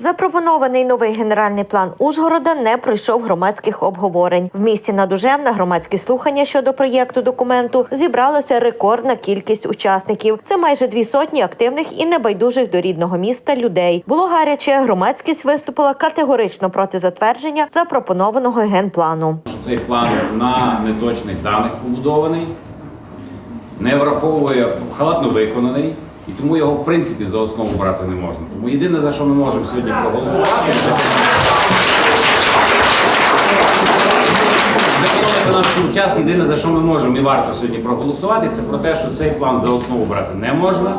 Запропонований новий генеральний план Ужгорода не пройшов громадських обговорень. В місті Надужем на громадські слухання щодо проєкту документу зібралася рекордна кількість учасників. Це майже дві сотні активних і небайдужих до рідного міста людей. Було гаряче. Громадськість виступила категорично проти затвердження запропонованого генплану. Цей план на неточних даних побудований, не враховує халатно виконаний, і тому його в принципі за основу брати не можна. Тому єдине, за що ми можемо сьогодні проголосувати, нам час, єдине, за що ми можемо і варто сьогодні проголосувати, це про те, що цей план за основу брати не можна,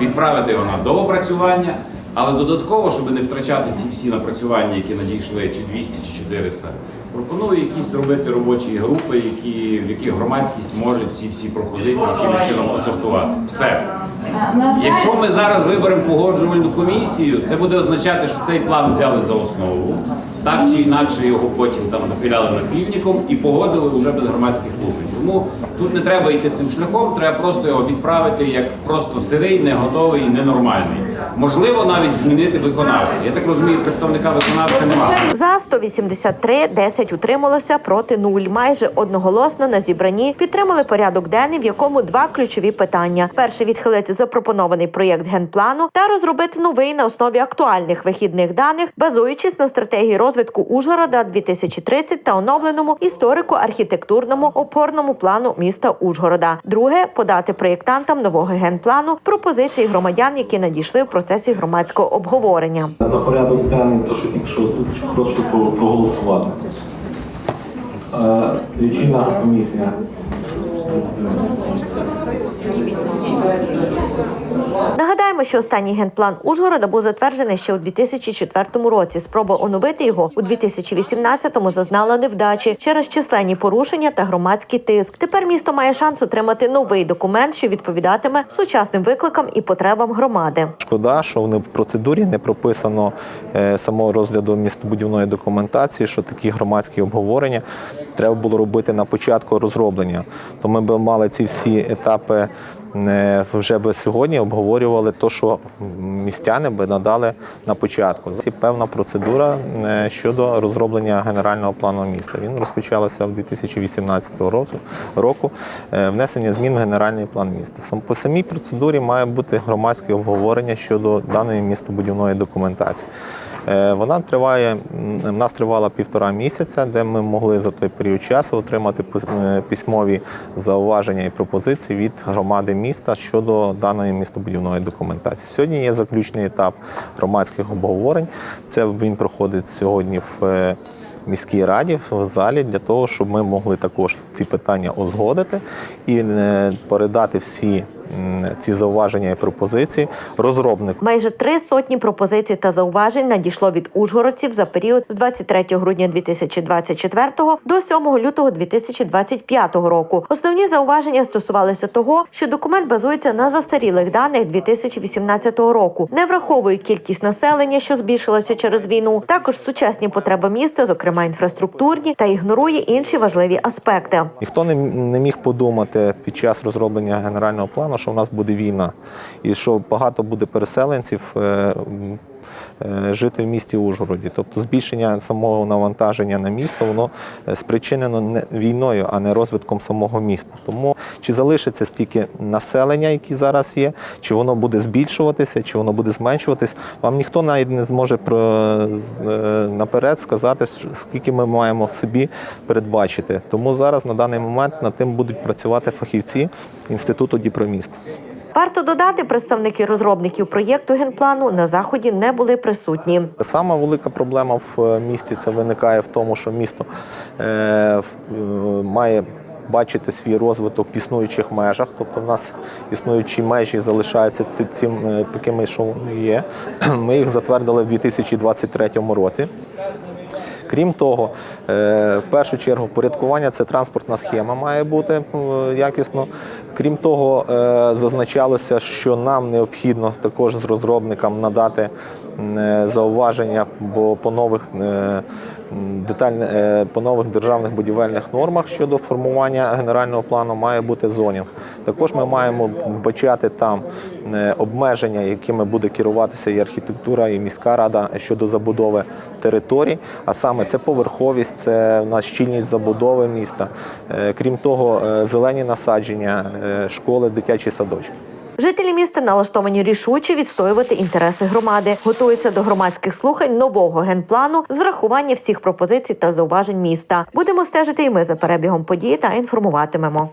відправити його на доопрацювання, але додатково, щоб не втрачати ці всі напрацювання, які надійшли, чи 200, чи 400, пропоную якісь робити робочі групи, які, в яких громадськість може ці всі пропозиції якимось чином посортувати. Все. Якщо ми зараз виберемо погоджувальну комісію, це буде означати, що цей план взяли за основу, так чи інакше його потім там запіляли напільником і погодили вже без громадських слухань. Тому тут не треба йти цим шляхом, треба просто його відправити як просто сирий, не готовий і ненормальний. Можливо, навіть змінити виконавця. Я так розумію, представника виконавця немає. За 183, 10 утрималося проти 0. Майже одноголосно на зібранні підтримали порядок денний, в якому два ключові питання: перше відхилити запропонований проєкт генплану та розробити новий на основі актуальних вихідних даних, базуючись на стратегії розвитку Ужгорода 2030 та оновленому історико-архітектурному опорному плану міста Ужгорода. Друге подати проєктантам нового генплану пропозиції громадян, які надійшли в процесі громадського обговорення. За порядок денний, то що прошу проголосувати. Лічильна комісія. Нагадаємо, що останній генплан Ужгорода був затверджений ще у 2004 році. Спроба оновити його у 2018-му зазнала невдачі через численні порушення та громадський тиск. Тепер місто має шанс отримати новий документ, що відповідатиме сучасним викликам і потребам громади. Шкода, що вони в процедурі не прописано е, самого розгляду містобудівної документації, що такі громадські обговорення треба було робити на початку розроблення. То ми б мали ці всі етапи е, вже би сьогодні обговорювали то, що містяни би надали на початку. Це певна процедура е, щодо розроблення генерального плану міста. Він розпочався в 2018 році- року. е, Внесення змін в генеральний план міста. По самій процедурі має бути громадське обговорення щодо даної містобудівної документації. Е, Вона триває, в нас тривала півтора місяця, де ми могли за той період часу отримати е, письмові зауваження і пропозиції від громади міста щодо даної містобудівної документації. Сьогодні є заключний етап громадських обговорень. Це він проходить сьогодні в е, міській раді в залі для того, щоб ми могли також ці питання узгодити і передати всі ці зауваження і пропозиції розробнику. Майже три сотні пропозицій та зауважень надійшло від ужгородців за період з 23 грудня 2024 до 7 лютого 2025 року. Основні зауваження стосувалися того, що документ базується на застарілих даних 2018 року, не враховує кількість населення, що збільшилася через війну, також сучасні потреби міста, зокрема інфраструктурні, та ігнорує інші важливі аспекти. Ніхто не міг подумати під час розроблення генерального плану, що в нас буде війна, і що багато буде переселенців е, е, жити в місті Ужгороді. Тобто збільшення самого навантаження на місто воно е, спричинено не війною, а не розвитком самого міста. Тому чи залишиться стільки населення, які зараз є, чи воно буде збільшуватися, чи воно буде зменшуватись, вам ніхто навіть не зможе про е, наперед сказати, скільки ми маємо собі передбачити. Тому зараз на даний момент над тим будуть працювати фахівці інституту Діпроміст. Варто додати, представники розробників проєкту генплану на заході не були присутні. Сама велика проблема в е, місті це виникає в тому, що місто е, е, має бачити свій розвиток в існуючих межах. Тобто в нас існуючі межі залишаються цим, е, такими, що є. Ми їх затвердили в 2023 році. Крім того, е, в першу чергу порядкування це транспортна схема має бути е, якісно. Крім того, е, зазначалося, що нам необхідно також з розробникам надати зауваження, бо по нових е, по нових державних будівельних нормах щодо формування генерального плану має бути зонінг. Також ми маємо вбачати там е, обмеження, якими буде керуватися і архітектура, і міська рада щодо забудови територій. А саме це поверховість, це в нас щільність забудови міста. Е, Крім того, е, зелені насадження, школи, дитячі садочки. Жителі міста налаштовані рішуче відстоювати інтереси громади, готуються до громадських слухань нового генплану з врахування всіх пропозицій та зауважень міста. Будемо стежити і ми за перебігом подій та інформуватимемо.